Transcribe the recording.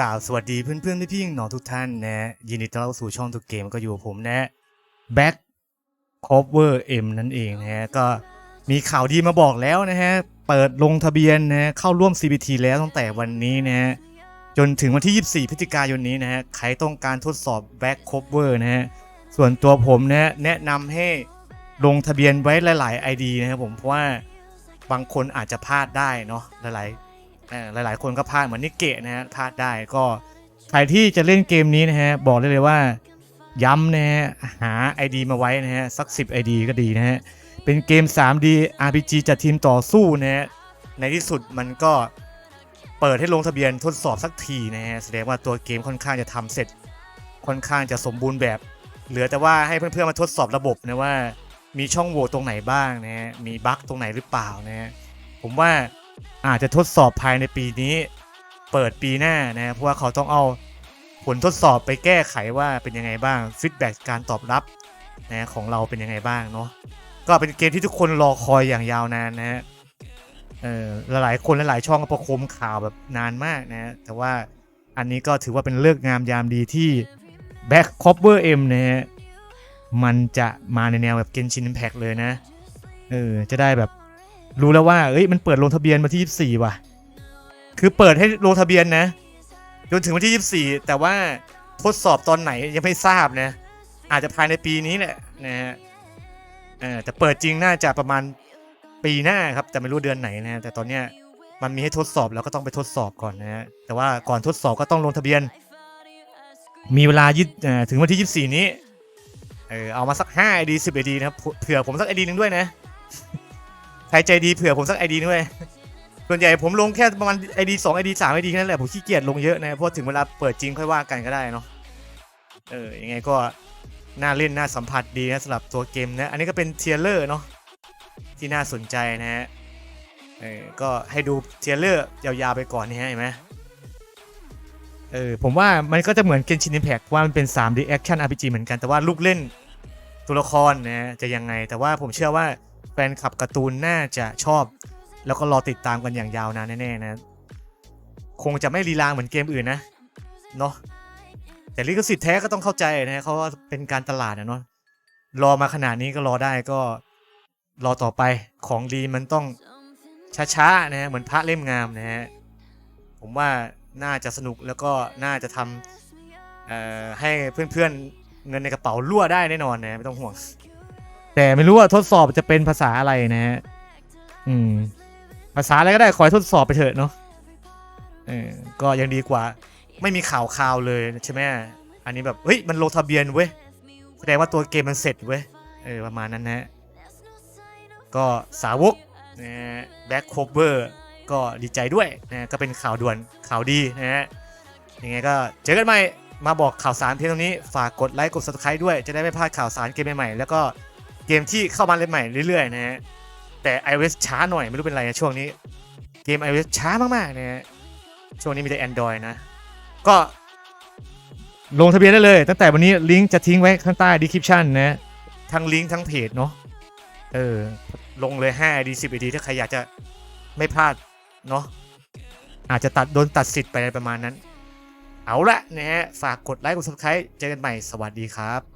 กล่าวสวัสดีเพื่อนๆพี่ๆน้องทุกท่านนะยินดีต้อนรับสู่ช่องทุกเกมก็อยู่กับผมนะ Back Cover M นั่นเองนะฮะก็มีข่าวดีมาบอกแล้วนะฮะ เปิดลงทะเบียนนะเข้าร่วม CBT แล้วตั้งแต่วันนี้นะฮะ จนถึงวันที่ 24 พฤศจิกายนนี้นะฮะ ใครต้องการทดสอบ Back Cover นะฮะ ส่วนตัวผมนะแนะนำให้ลงทะเบียนไว้หลาย ๆ ID นะครับผมเพราะว่าบางคนอาจจะพลาดได้เนาะหลายๆ หลายๆ คนก็พลาดเหมือนนิเกะนะฮะพลาดได้ก็ใครที่จะเล่นเกมนี้นะฮะบอกได้เลยว่าย้ำนะฮะหา ID มาไว้นะฮะสัก 10 ID ก็ดีนะฮะเป็นเกม 3D RPG จัดทีมต่อสู้นะฮะในที่สุดมันก็เปิดให้ลงทะเบียนทดสอบสักทีนะฮะแสดงว่าตัวเกมค่อนข้างจะทำเสร็จค่อนข้างจะสมบูรณ์แบบ เหลือแต่ว่าให้เพื่อนๆมาทดสอบระบบนะว่ามีช่องโหว่ตรงไหนบ้างนะฮะมีบั๊กตรงไหนหรือเปล่านะฮะผมว่า อาจจะทดสอบภายในปีนี้ เปิดปีหน้านะเพราะว่าเขาต้องเอาผลทดสอบไปแก้ไขว่าเป็นยังไงบ้างฟีดแบ็กการตอบรับนะของเราเป็นยังไงบ้างเนาะก็เป็นเกมที่ทุกคนรอคอยอย่างยาวนานนะฮะเออหลายๆคนหลายๆช่องก็ประคมข่าวแบบนานมากนะฮะแต่ว่าอันนี้ก็ถือว่าเป็นเลิกงามยามดีที่ Back Cover M นะฮะมันจะมาในแนวแบบเกนชินแพ t เลยนะเออจะได้แบบ รู้แล้วว่าเอ้ยมันเปิดลงทะเบียนมาที่ 24 ว่ะ คือเปิดให้ลงทะเบียนนะจนถึงวันที่ 24 แต่ว่าทดสอบตอนไหนยังไม่ทราบนะ อาจจะภายในปีนี้แหละนะฮะแต่เปิดจริงน่าจะประมาณปีหน้าครับ แต่ไม่รู้เดือนไหนนะแต่ตอนเนี้ยมันมีให้ทดสอบแล้วก็ต้องไปทดสอบก่อนนะฮะแต่ว่าก่อนทดสอบก็ต้องลงทะเบียน มีเวลายึดเอ่อถึงวันที่ 24 นี้เออเอามาสัก5 ID 10 ID นะครับเผื่อผมสัก ID หนึ่งด้วยนะ ใครใจดีเผื่อผมสัก ID หนึงด้วยส่วนใหญ่ผมลงแค่ประมาณ ID 2 ID 3 ID แค่นั้นแหละผมขี้เกียจลงเยอะนะเพราะถึงเวลาเปิดจริงค่อยว่ากันก็ได้เนาะเออยังไงก็น่าเล่นน่าสัมผัสดีนะสำหรับตัวเกมนะ อันนี้ก็เป็นเทียร์เลอร์เนาะที่น่าสนใจนะฮะเออก็ให้ดูเทียร์เลอร์ยาวๆไปก่อนนี่ฮะเห็นไหมเออผมว่ามันก็จะเหมือนเกนชิน i ิ p แพ t ว่ามันเป็น 3D Action RPG เหมือนกันแต่ว่าลูกเล่นตัวละครนะจะยังไง แต่ว่าผมเชื่อว่า แฟนคลับการ์ตูนน่าจะชอบ แล้วก็รอติดตามกันอย่างยาวนานแน่ๆนะ คงจะไม่ลีลาเหมือนเกมอื่นนะเนาะแต่ลิขสิทธิ์แท้ก็ต้องเข้าใจนะเขาว่าเป็นการตลาดนะเนาะรอมาขนาดนี้ก็รอได้ก็รอต่อไปของดีมันต้องช้าๆนะฮะเหมือนพระเล่มงามนะฮะผมว่าน่าจะสนุกแล้วก็น่าจะทำให้เพื่อนๆเงินในกระเป๋ารั่วได้แน่นอนนะไม่ต้องห่วง แต่ไม่รู้ว่าทดสอบจะเป็นภาษาอะไรนะฮะอืม ภาษาอะไรก็ได้ขอให้ทดสอบไปเถอะเนาะเออก็ยังดีกว่า ไม่มีข่าวข่าวเลยใช่ไหมอันนี้แบบเฮ้ยมันลงทะเบียนเว้ยแสดงว่าตัวเกมมันเสร็จเว้ยเออประมาณนั้นนะฮะก็สาวกนะฮะแบ็คโคเวอร์ก็ดีใจด้วยนะก็เป็นข่าวด่วนข่าวดีนะฮะยังไงก็เจอกันใหม่มาบอกข่าวสารเพียงเท่านี้ฝากกดไลค์กด subscribe ด้วยจะได้ไม่พลาดข่าวสารเกมใหม่ๆแล้วก็ เกมที่เข้ามาเล่นใหม่เรื่อยๆนะฮะแต่ iOS ช้าหน่อยไม่รู้เป็นไรนะช่วงนี้เกม iOS ช้ามากๆนะฮะช่วงนี้มีแต่ Android นะ ก็ลงทะเบียนได้เลย ตั้งแต่วันนี้ลิงก์จะทิ้งไว้ข้างใต้ description นะทั้งลิงก์ทั้งเพจเนาะเออลงเลย5 ID 10 ID ถ้าใครอยากจะไม่พลาดเนาะอาจจะตัดโดนตัดสิทธิ์ไปอะไรประมาณนั้น เอาละนะฮะฝากกดไลค์กด subscribe เจอกันใหม่สวัสดีครับ